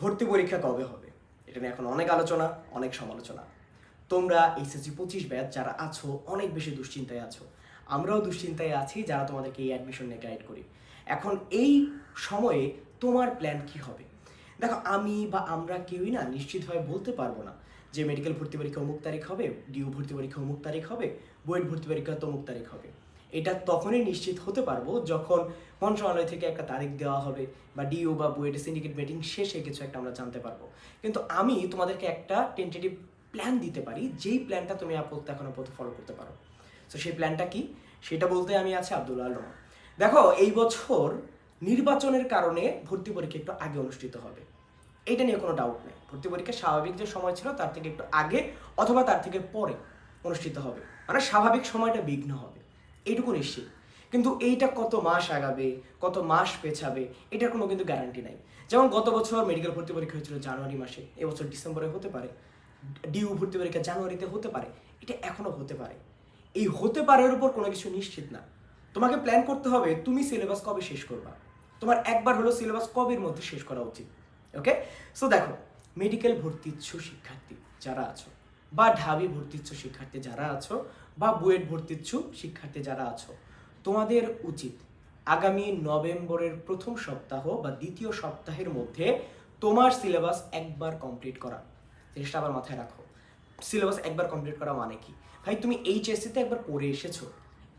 ভর্তি পরীক্ষা কবে হবে? এটা নিয়ে এখন অনেক আলোচনা, অনেক সমালোচনা। তোমরা এইচএসসি পঁচিশ ব্যাচ যারা আছো, অনেক বেশি দুশ্চিন্তায় আছো। আমরাও দুশ্চিন্তায় আছি যারা তোমাদেরকে এই অ্যাডমিশন নিয়ে গাইড করি। এখন এই সময়ে তোমার প্ল্যান কি হবে? দেখো, আমি বা আমরা কেউই না নিশ্চিতভাবে বলতে পারব না যে মেডিকেল ভর্তি পরীক্ষা অমুক তারিখ হবে ডিউ ভর্তি পরীক্ষা অমুক তারিখ হবে বুয়েট ভর্তি পরীক্ষা তমুক তারিখ হবে। এটা তখনই নিশ্চিত হতে পারব যখন মন্ত্রণালয় থেকে একটা তারিখ দেওয়া হবে বা ডিও বা বুয়েটের সিন্ডিকেট মিটিং শেষে কিছু একটা আমরা জানতে পারব। কিন্তু আমি তোমাদেরকে একটা টেন্টেটিভ প্ল্যান দিতে পারি, যেই প্ল্যানটা তুমি আপাতত এখন আপাতত ফলো করতে পারো। তো সেই প্ল্যানটা কি? সেটা বলতে আমি আছি আব্দুল আল রহমান। দেখো, এই বছর নির্বাচনের কারণে ভর্তি পরীক্ষা একটু আগে অনুষ্ঠিত হবে। এটা নিয়ে কোনো ডাউট নেই। ভর্তি পরীক্ষা স্বাভাবিক যে সময় ছিল, তার থেকে একটু আগে অথবা তার থেকে পরে অনুষ্ঠিত হবে। মানে স্বাভাবিক সময়টা বিঘ্ন হবে। এইটুকু নিশ্চিত। কিন্তু এইটা কত মাস আগাবে, কত মাস পেছাবে, এটার কোনো কিন্তু গ্যারান্টি নাই। যেমন গত বছর মেডিকেল ভর্তি পরীক্ষা হয়েছিল জানুয়ারি মাসে এবছর ডিসেম্বরে হতে পারে ডিউ ভর্তি পরীক্ষা জানুয়ারিতে হতে পারে, এটা এখনও হতে পারে। এই হতে পারার উপর কোনো কিছু নিশ্চিত না। তোমাকে প্ল্যান করতে হবে, তুমি সিলেবাস কবে শেষ করবা? তোমার একবার হলো সিলেবাস কবের মধ্যে শেষ করা উচিত? ওকে সো দেখো মেডিকেল ভর্তি ইচ্ছু শিক্ষার্থী যারা আছো বা ঢাবি ভর্তিচ্ছু শিক্ষার্থী যারা আছো বা বুয়েট ভর্তিচ্ছু শিক্ষার্থী যারা আছো, তোমাদের উচিত আগামী নভেম্বরের প্রথম সপ্তাহ বা দ্বিতীয় সপ্তাহের মধ্যে তোমার সিলেবাস একবার কমপ্লিট করা। জিনিসটা আবার মাথায় রাখো। সিলেবাস একবার কমপ্লিট করা মানে কি? ভাই, তুমি এইচএসসিতে একবার পড়ে এসেছ।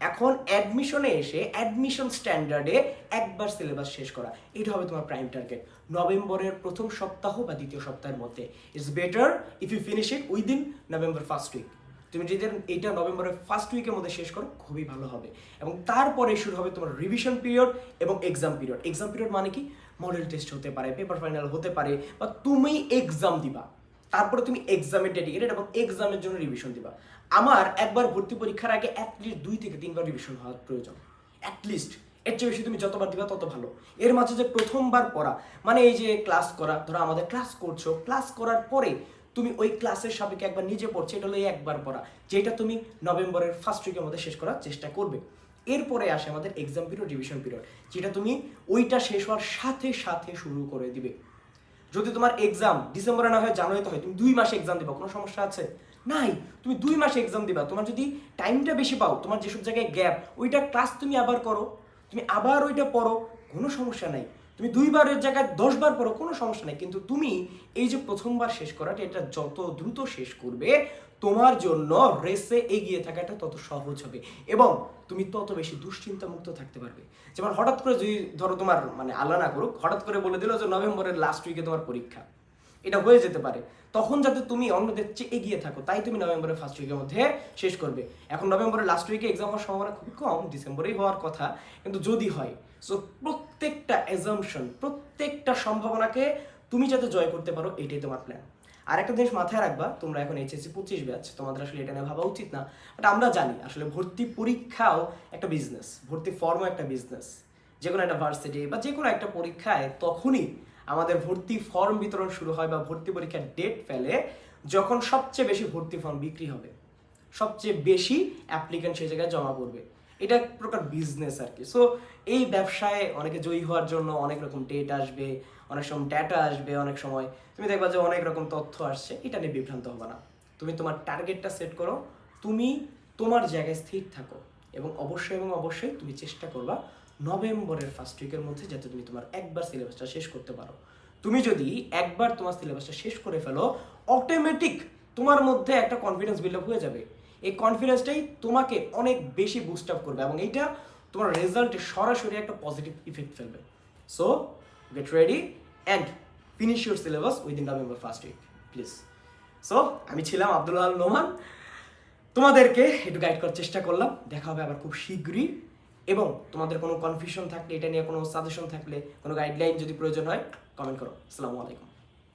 এখন অ্যাডমিশনে এসে অ্যাডমিশন স্ট্যান্ডার্ডে একবার সিলেবাস শেষ করা। এটা হবে তোমার প্রাইম টার্গেট নভেম্বরের প্রথম সপ্তাহ বা দ্বিতীয় সপ্তাহের মধ্যে। It's better if you finish it within November first week তুমি যদি এইটা নভেম্বরের ফার্স্ট উইকের মধ্যে শেষ করো, খুবই ভালো হবে। এবং তারপরে শুরু হবে তোমার রিভিশন পিরিয়ড এবং এক্সাম পিরিয়ড এক্সাম পিরিয়ড মানে কি? মডেল টেস্ট হতে পারে পেপার ফাইনাল হতে পারে, বা তুমি এক্সাম দিবা। তারপরে তুমি এক্সামে ডেডিকেটেড এবং এক্সামের জন্য রিভিশন দিবা। আমার একবার ভর্তি পরীক্ষার আগে অ্যাটলিস্ট দুই থেকে তিনবার রিভিশন হওয়ার প্রয়োজন। অ্যাটলিস্ট এর চেয়ে বেশি তুমি যতবার দিবা তত ভালো। এর মাঝে যে প্রথমবার পড়া মানে এই যে ক্লাস করা, ধরো আমাদের ক্লাস করছ ক্লাস করার পরে তুমি ওই ক্লাসের সাপেক্ষে একবার নিজে পড়ছো, এটা হলো একবার পড়া, যেটা তুমি নভেম্বরের ফার্স্ট উইকের মধ্যে শেষ করার চেষ্টা করবে। এরপরে আসে আমাদের এক্সাম পিরিয়ড রিভিশন পিরিয়ড যেটা তুমি ওইটা শেষ হওয়ার সাথে সাথে শুরু করে দিবে। যদি তোমার এক্সাম ডিসেম্বরে না হয়, জানুয়ারিতে হয়, তুমি দুই মাসে এক্সাম দিবা, কোনো সমস্যা আছে? নাই, তুমি দুই মাসে এক্সাম দিবা। তোমার যদি টাইমটা বেশি পাও, তোমার যেসব জায়গায় গ্যাপ ওইটা ক্লাস তুমি আবার করো, তুমি আবার ওইটা পড়ো, কোনো সমস্যা নাই। তুমি দুইবারের জায়গায় দশবার পড়ো, কোনো সমস্যা নাই। কিন্তু তুমি এই যে প্রথমবার শেষ করাটা, এটা যত দ্রুত শেষ করবে তোমার জন্য রেসে এগিয়ে থাকাটা তত সহজ হবে এবং তুমি তত বেশি দুশ্চিন্তা মুক্ত থাকতে পারবে। যেমন হঠাৎ করে যদি ধরো তোমার মানে আল্লাহ না করুক, হঠাৎ করে বলে দিল যে নভেম্বরের লাস্ট উইকে তোমার পরীক্ষা। এটা হয়ে যেতে পারে। তখন যাতে তুমি অন্যদের চেয়ে এগিয়ে থাকো, তাই তুমি নভেম্বরের ফার্স্ট উইকের মধ্যে শেষ করবে। এখন নভেম্বরের লাস্ট উইকে এক্সাম হওয়ার সম্ভাবনা খুব কম, ডিসেম্বরেই হওয়ার কথা। কিন্তু যদি হয় সো প্রত্যেকটা এজামশন প্রত্যেকটা সম্ভাবনাকে তুমি যাতে জয় করতে পারো, এটাই তোমার প্ল্যান আর একটা জিনিস মাথায় রাখবা, তোমরা এখন এইচএসসি পঁচিশ ব্যাচ তোমাদের আসলে এটা নিয়ে ভাবা উচিত না বাট আমরা জানি আসলে ভর্তি পরীক্ষাও একটা বিজনেস ভর্তি ফর্মও একটা বিজনেস যে কোনো একটা ভার্সিটি বা যে কোনো একটা পরীক্ষায় তখনই আমাদের ভর্তি ফর্ম বিতরণ শুরু হয় বা ভর্তি পরীক্ষার ডেট ফেলে, যখন সবচেয়ে বেশি ভর্তি ফর্ম বিক্রি হবে, সবচেয়ে বেশি অ্যাপ্লিকেন্ট সেই জায়গায় জমা করবে। এটা এক প্রকার বিজনেস আর কি। সো এই ব্যবসায় অনেকে জয়ী হওয়ার জন্য অনেক রকম ডেট আসবে অনেক সময় ডেটা আসবে, অনেক সময় তুমি দেখবা যে অনেক রকম তথ্য আসছে, এটা নিয়ে বিভ্রান্ত হবে না। তুমি তোমার টার্গেটটা সেট করো, তুমি তোমার জায়গায় স্থির থাকো এবং অবশ্যই এবং অবশ্যই তুমি চেষ্টা করবা নভেম্বরের ফার্স্ট উইকের মধ্যে যাতে তুমি তোমার একবার সিলেবাসটা শেষ করতে পারো। তুমি যদি একবার তোমার সিলেবাসটা শেষ করে ফেলো অটোমেটিক তোমার মধ্যে একটা কনফিডেন্স বিল্ড আপ হয়ে যাবে। এই কনফিডেন্সটাই তোমাকে অনেক বেশি বুস্ট আপ করবে এবং এইটা তোমার রেজাল্টে সরাসরি একটা পজিটিভ ইফেক্ট ফেলবে। So get ready and finish your syllabus within November first week please so আমি ছিলাম আব্দুল্লাহ আল নোমান। তোমাদেরকে একটু গাইড করার চেষ্টা করলাম। দেখা হবে আবার খুব শীঘ্রই। এবং তোমাদের কোনো কনফিউশন থাকলে, এটা নিয়ে কোনো সাজেশন থাকলে, কোনো গাইডলাইন যদি প্রয়োজন হয় কমেন্ট করো। আসসালামু আলাইকুম।